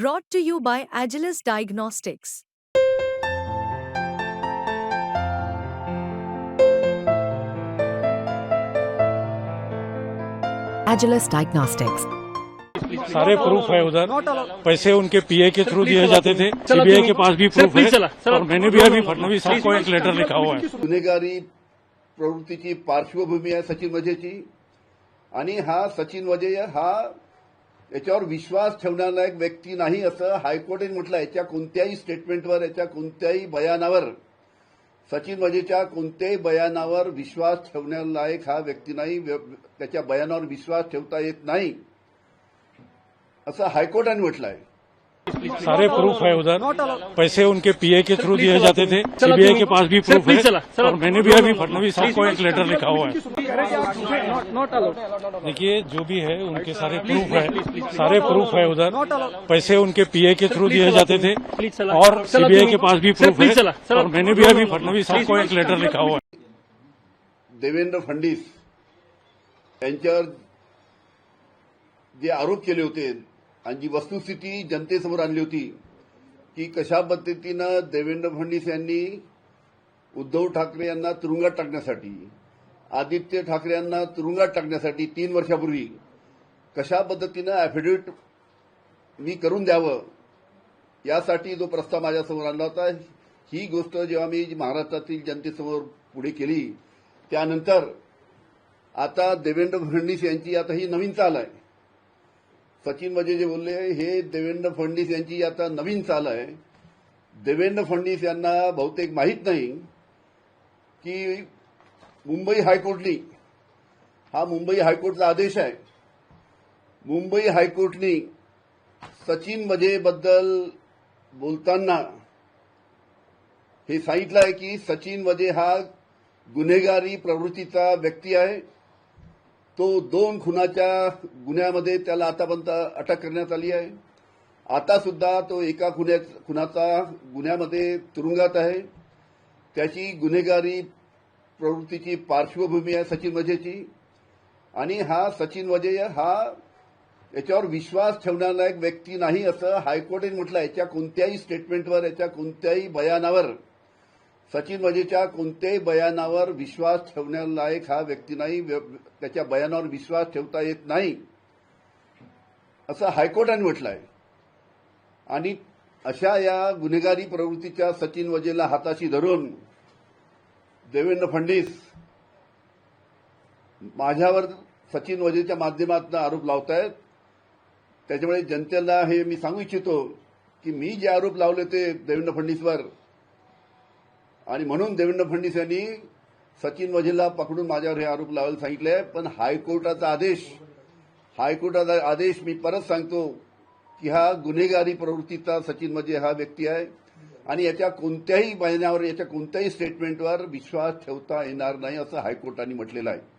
Brought to you by Agilus Diagnostics. Agilus Diagnostics. सारे proof है उधर। पैसे उनके पीए के थ्रू दिए जाते थे। सीबीआई के पास भी प्रूफ है। और मैंने भी अभी फडणवीस साहब को एक लेटर लिखा हुआ है। गुन्हेगारी प्रवृत्तीची पार्श्वभूमी आहे सचिन वजेची आणि हा सचिन वजे हा याच्यावर विश्वास ठेवणारा एक व्यक्ती नाही असं हायकोर्टाने म्हटलं याच्या कोणत्याही स्टेटमेंटवर याच्या कोणत्याही बयानावर सचिन वजेच्या कोणत्याही बयानावर विश्वास ठेवण्यालायक हा व्यक्ती नाही. त्याच्या बयानावर विश्वास ठेवता येत नाही असं हायकोर्टाने म्हटलं आहे सारे प्रूफ है उधर। पैसे उनके पीए के थ्रू दिए जाते थे। सीबीआई के पास भी प्रूफ है। और मैंने भी अभी फडणवीस साहब को एक लेटर लिखा हुआ है। देखिए जो भी है उनके सारे प्रूफ है। सारे प्रूफ है उधर। पैसे उनके पीए के थ्रू दिए जाते थे। और सीबीआई के पास भी प्रूफ है। और मैंने भी अभी फडणवीस साहब को एक लेटर लिखा हुआ है। देवेंद्र फडणवीस यांच्यावर जे आरोप केले होते आणि जी वस्तुस्थिती जनतेसमोर आणली होती की कशा पद्धतीनं देवेंद्र फडणवीस यांनी उद्धव ठाकरे यांना तुरुंगात टाकण्यासाठी आदित्य ठाकरे यांना तुरुंगात टाकण्यासाठी तीन वर्षापूर्वी कशा पद्धतीनं अॅफिडेविट मी करून द्यावं यासाठी जो प्रस्ताव माझ्यासमोर आणला होता ही गोष्ट जेव्हा मी महाराष्ट्रातील जनतेसमोर पुढे केली त्यानंतर आता देवेंद्र फडणवीस यांची आता ही नवीन चाल आहे. सचिन मजे जे बोलले हे देवेंद्र फडणवीस यांची आता नवीन चाल आहे. देवेंद्र फडणवीस यांना बहुतेक माहीत नाही की मुंबई हायकोर्टनी हा मुंबई हायकोर्टचा आदेश आहे. मुंबई हायकोर्टनी सचिन वजेबद्दल बोलताना हे सांगितलं आहे की सचिन वजे हा गुन्हेगारी प्रवृत्तीचा व्यक्ती आहे. तो दोन खुनाच्या गुन्ह्यामध्ये त्याला आतापर्यंत अटक करण्यात आली आहे. आता सुद्धा तो एका खुन्या खुनाचा गुन्ह्यामध्ये तुरुंगात आहे. त्याची गुन्हेगारी प्रवृत्तीची पार्श्वभूमी आहे सचिन वजेची. आणि हा सचिन वजे हा याच्यावर विश्वास ठेवणारा एक व्यक्ती नाही असं हायकोर्टाने म्हटलं याच्या कोणत्याही स्टेटमेंटवर याच्या कोणत्याही बयानावर सचिन वजेच्या कोणत्याही बयानावर विश्वास ठेवण्यालायक हा व्यक्ती नाही. व्य- त्याच्या बयानावर विश्वास ठेवता येत नाही असं हायकोर्टाने म्हटलं आहे. आणि अशा या गुन्हेगारी प्रवृत्तीच्या सचिन वजेला हाताशी धरून देवेंद्र फडणवीस माझ्यावर सचिन वजेच्या माध्यमातून आरोप लावत आहेत त्याच्यामुळे जनतेला हे मी सांगू इच्छितो की मी जे आरोप लावले ते देवेंद्र फडणवीसवर. आणि म्हणून देवेंद्र फडणवीस यांनी सचिन वझेला पकडून माझ्यावर हे आरोप लावायला सांगितले. आहे पण हायकोर्टाचा आदेश हायकोर्टाचा आदेश मी परत सांगतो की हा गुन्हेगारी प्रवृत्तीचा सचिन वजे हा व्यक्ती आहे. आणि याच्या कोणत्याही बयानावर याच्या कोणत्याही स्टेटमेंटवर विश्वास ठेवता येणार नाही असं हायकोर्टाने म्हटलेलं आहे.